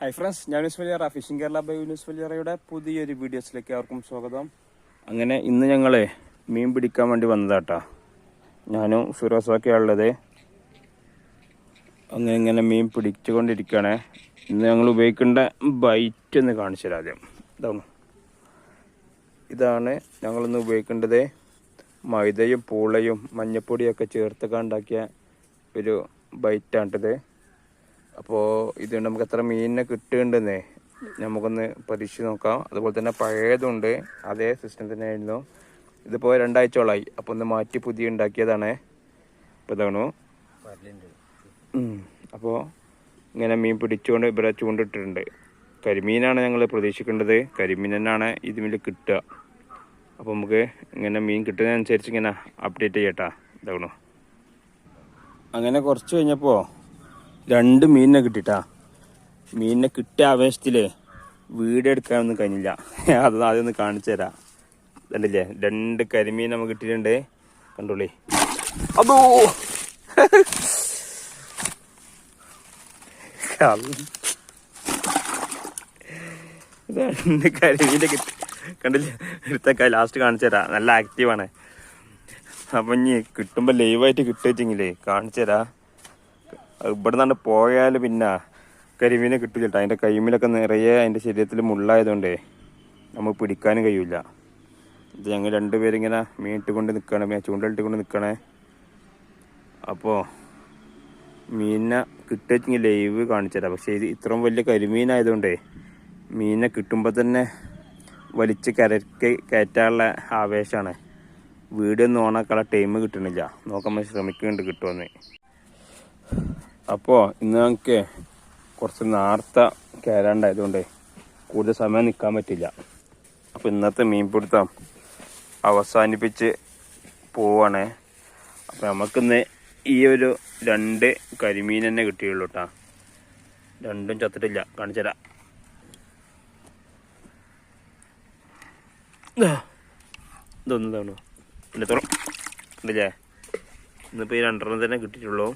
Hi friends ഞാൻ യൂസ് വലിയ ഫിഷിംഗ് കേരള ബൈ ന്യൂസ് വലിയറയുടെ പുതിയൊരു വീഡിയോസിലേക്ക് അവർക്കും സ്വാഗതം. അങ്ങനെ ഇന്ന് ഞങ്ങളെ മീൻ പിടിക്കാൻ വേണ്ടി വന്നതാട്ടാ. ഞാനും ഫിറോസൊക്കെയാണ് ഉള്ളത്. അങ്ങനെ ഇങ്ങനെ മീൻ പിടിച്ചുകൊണ്ടിരിക്കുകയാണ്. ഇന്ന് ഞങ്ങൾ ഉപയോഗിക്കേണ്ട ബൈറ്റ് എന്ന് കാണിച്ചു തരാം ആദ്യം. ഇതാണ്. ഇതാണ് ഞങ്ങളിന്ന് ഉപയോഗിക്കേണ്ടത് മൈദയും പൂളയും മഞ്ഞപ്പൊടിയൊക്കെ ചേർത്തൊക്കെ ഉണ്ടാക്കിയ ഒരു ബൈറ്റാണിത് അപ്പോൾ ഇത് നമുക്ക് എത്ര മീനിനെ കിട്ടുന്നുണ്ടെന്നേ നമുക്കൊന്ന് പരീക്ഷിച്ച് നോക്കാം. അതുപോലെ തന്നെ പഴയതുണ്ട്. അതേ സിസ്റ്റം തന്നെ ആയിരുന്നു ഇതിപ്പോൾ രണ്ടാഴ്ചയോളായി. അപ്പോൾ ഒന്ന് മാറ്റി പുതിയ ഉണ്ടാക്കിയതാണ്. ഇപ്പോൾ ഇതാണു? അപ്പോൾ ഇങ്ങനെ മീൻ പിടിച്ചുകൊണ്ട് ഇവരെ ചൂണ്ടിട്ടിട്ടുണ്ട്. കരിമീനാണ് ഞങ്ങൾ പ്രതീക്ഷിക്കേണ്ടത്. കരിമീൻ തന്നെയാണ് ഇതിൽ കിട്ടുക. അപ്പോൾ നമുക്ക് ഇങ്ങനെ മീൻ കിട്ടുന്നതനുസരിച്ച് ഇങ്ങനെ അപ്ഡേറ്റ് ചെയ്യട്ടാ. ഇതാണു? അങ്ങനെ കുറച്ച് കഴിഞ്ഞപ്പോൾ രണ്ട് മീനിനെ കിട്ടിട്ടാ. മീനിനെ കിട്ടിയ ആവേശത്തിൽ വീഡിയോ എടുക്കാനൊന്നും കഴിഞ്ഞില്ല അത് ആദ്യം ഒന്ന് കാണിച്ചു തരാം. കണ്ടില്ലേ? രണ്ട് കരിമീൻ നമുക്ക് കിട്ടിയിട്ടുണ്ട്. കണ്ടോളി. അതോ! രണ്ട് കരിമീനെ കിട്ടി. കണ്ടില്ലേ? എടുത്തൊക്കെ ലാസ്റ്റ് കാണിച്ചു തരാം. നല്ല ആക്റ്റീവാണ് അപ്പം ഇനി കിട്ടുമ്പോൾ ലൈവായിട്ട് കിട്ടുവെച്ചെങ്കിലേ കാണിച്ചു തരാം. ഇവിടെ നിന്ന് പോയാൽ പിന്നെ കരിമീനെ കിട്ടില്ല കേട്ടോ അതിന്റെ കൈമീലൊക്കെ നിറയെ അതിന്റെ ശരീരത്തിൽ മുള്ളായതുകൊണ്ടേ നമുക്ക് പിടിക്കാനും കഴിയില്ല ഇത് ഞങ്ങൾ രണ്ടുപേരിങ്ങനെ മീൻ ഇട്ടുകൊണ്ട് നിൽക്കണേ ചൂണ്ടലിട്ട് കൊണ്ട് നിൽക്കണേ അപ്പോൾ മീനിനെ കിട്ടുവെച്ചെങ്കിൽ ലൈവ് കാണിച്ചു തരാം. പക്ഷേ ഇത് ഇത്രയും വലിയ കരിമീനായതുകൊണ്ടേ മീനിനെ കിട്ടുമ്പോൾ തന്നെ വലിച്ച് കരക്ക് കയറ്റാനുള്ള ആവേശമാണ് വീഡിയോ ഒന്നും ഓണാക്കാനുള്ള ടൈം കിട്ടണില്ല. നോക്കാൻ ശ്രമിക്കുന്നുണ്ട് കിട്ടുമെന്ന് അപ്പോൾ ഇന്ന് ഞങ്ങൾക്ക് കുറച്ച് നേർത്ത കയറാണ്ടായതുകൊണ്ട് കൂടുതൽ സമയം നിൽക്കാൻ പറ്റില്ല. അപ്പോൾ ഇന്നത്തെ മീൻപിടുത്തം അവസാനിപ്പിച്ച് പോവാണ്. അപ്പോൾ നമുക്കിന്ന് ഈ ഒരു രണ്ട് കരിമീൻ തന്നെ കിട്ടിയുള്ളൂ കേട്ടോ രണ്ടും ചത്തിട്ടില്ല. കാണിച്ചരാ. ഇതൊന്നും തവണു തുറ. ഉണ്ടല്ലേ ഇന്നിപ്പോൾ ഈ രണ്ടെണ്ണം തന്നെ കിട്ടിയിട്ടുള്ളൂ.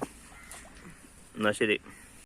എന്നാൽ ശരി.